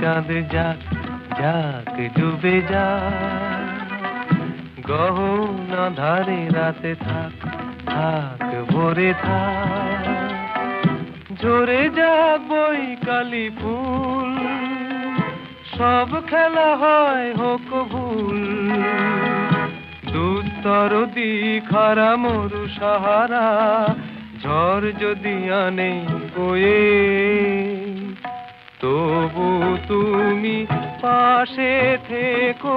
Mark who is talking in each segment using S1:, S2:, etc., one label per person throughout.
S1: চাঁদ যাক যাক ডুবে যাক। গহনা ধারে রাতে থাক থাক ভরে থাক। জোরে যাক বই কালি ফুল, সব খেলা হয় হোক ভুল। দুস্তর খারা মরু সাহারা, ঝড় যদি আনে বয়ে তবু তুমি পাশে থেকো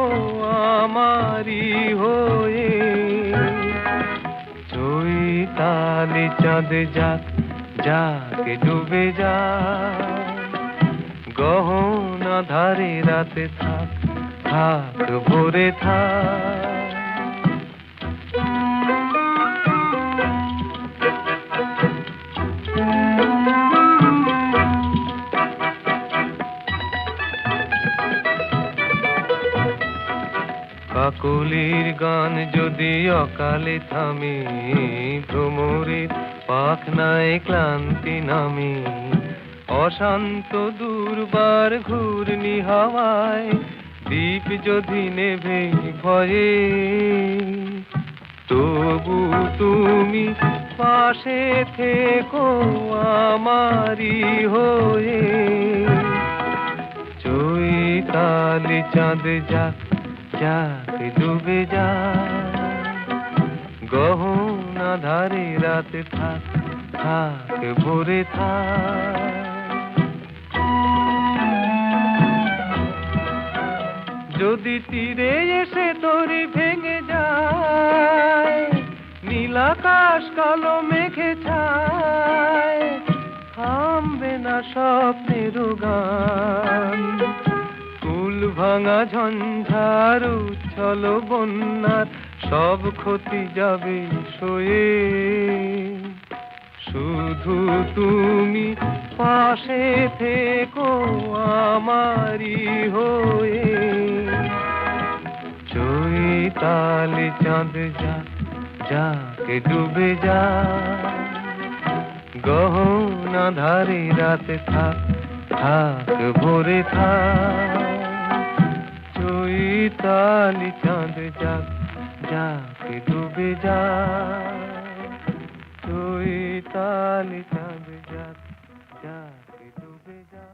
S1: আমারি হয়ে। চৈতালি চাঁদ যাক যাক ডুবে যা গহনা ধারে রাতে থাক থাক, ভোরে থাক। কাকলির গান যদি অকালে থামে ভ্রমরের পাখনায় ক্লান্তি নামে। অশান্ত দুর্বার ঘূর্ণি হাওয়ায় দ্বীপ যদি নেভে ভয়ে, তবু তুমি পাশে থেকো আমারি হয়ে। চৈতালি চাঁদ যাক যাক ডুবে যা গহনা ধারে রাত থাক থাক, ভোরে থাক। যদি তীরে এসে তরি ভেঙে যায় নীলাকাশ কালো মেঘে ছায়, থামবে না স্বপ্নের গান ভাঙা ঝঞ্ঝার, উচ্ছল বন্যার, সব ক্ষতি যাবে সয়ে। শুধু তুমি পাশে থেকো আমারি হয়ে। চৈতালি চাঁদ যা, যাকে ডুবে যা। গহনা ধারে রাতে থাক থাক, ভোরে থাক। চৈতালি চাঁদ যাক যাকে ডুবে যা চৈতালি চাঁদ যাক যাকে ডুবে যা